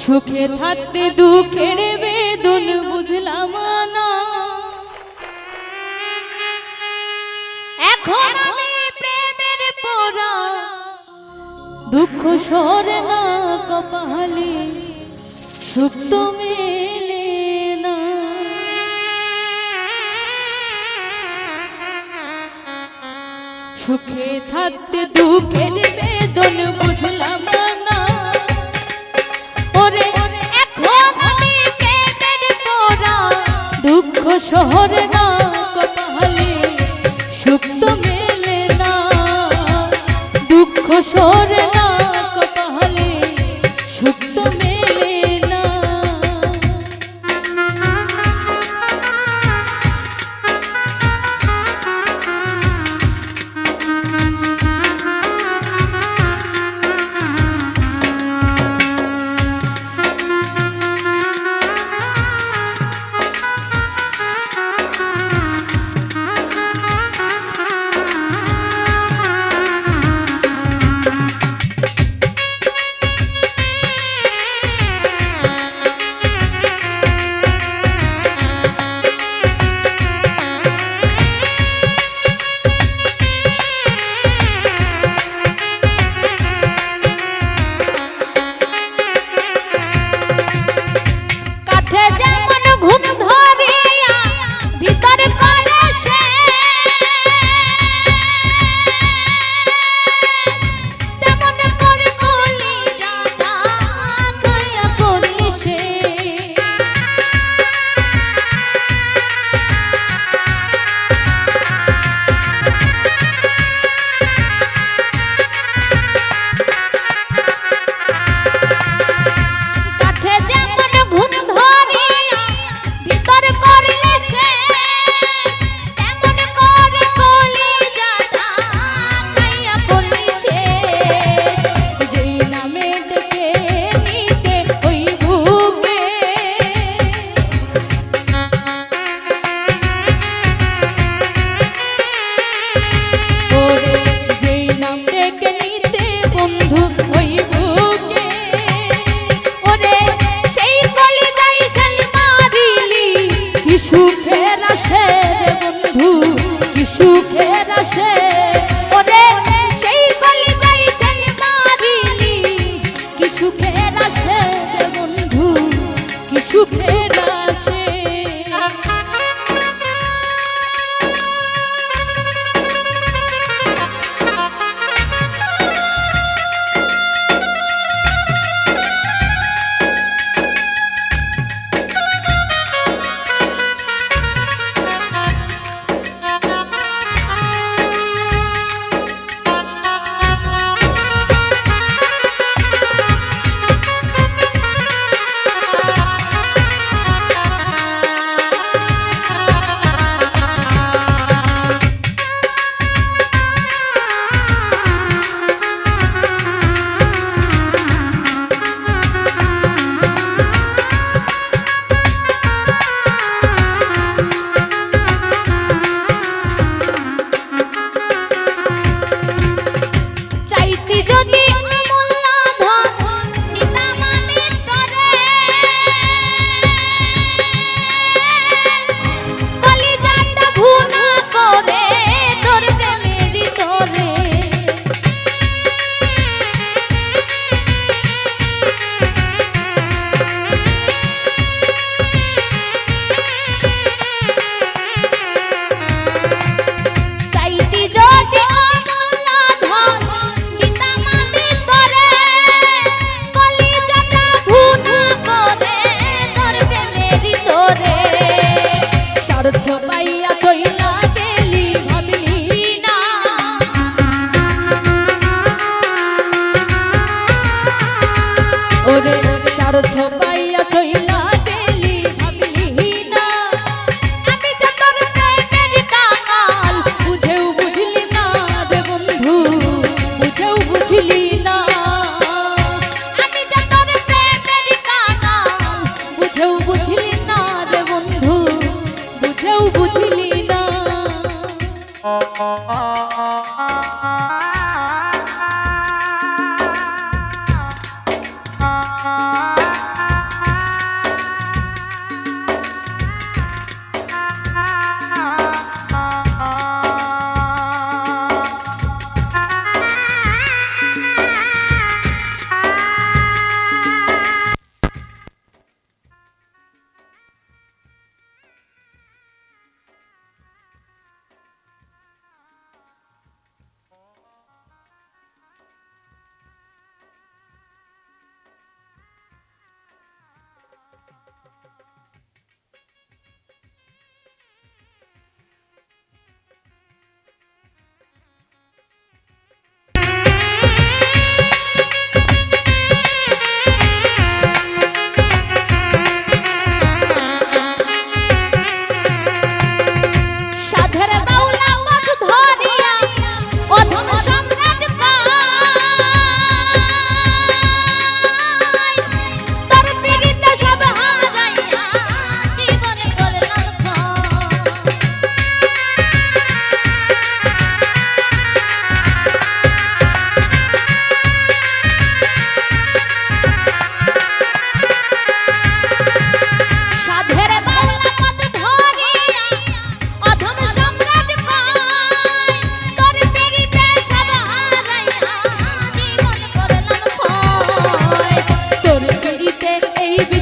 সুখে থাকতে দুঃখের বেদন বুঝলাম না। এখন প্রেমের দুঃখ সরে না কপালে, সুখ তো মেলে না। সুখে থাকতে দুঃখের বেদন ঝরনা ওরে সারথ পাইয়া চইল Música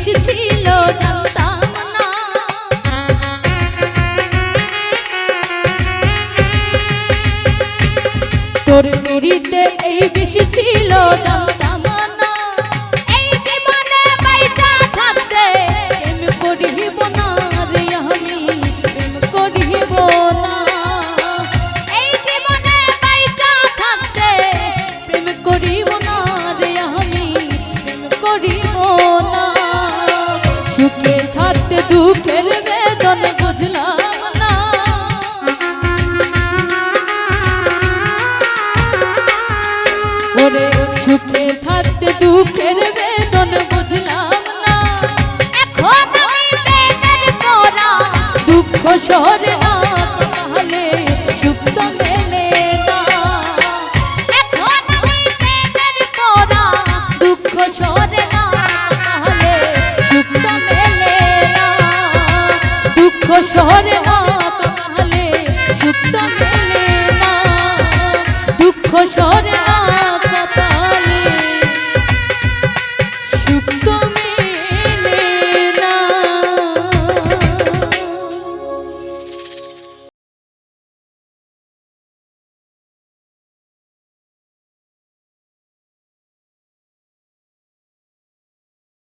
your teeth.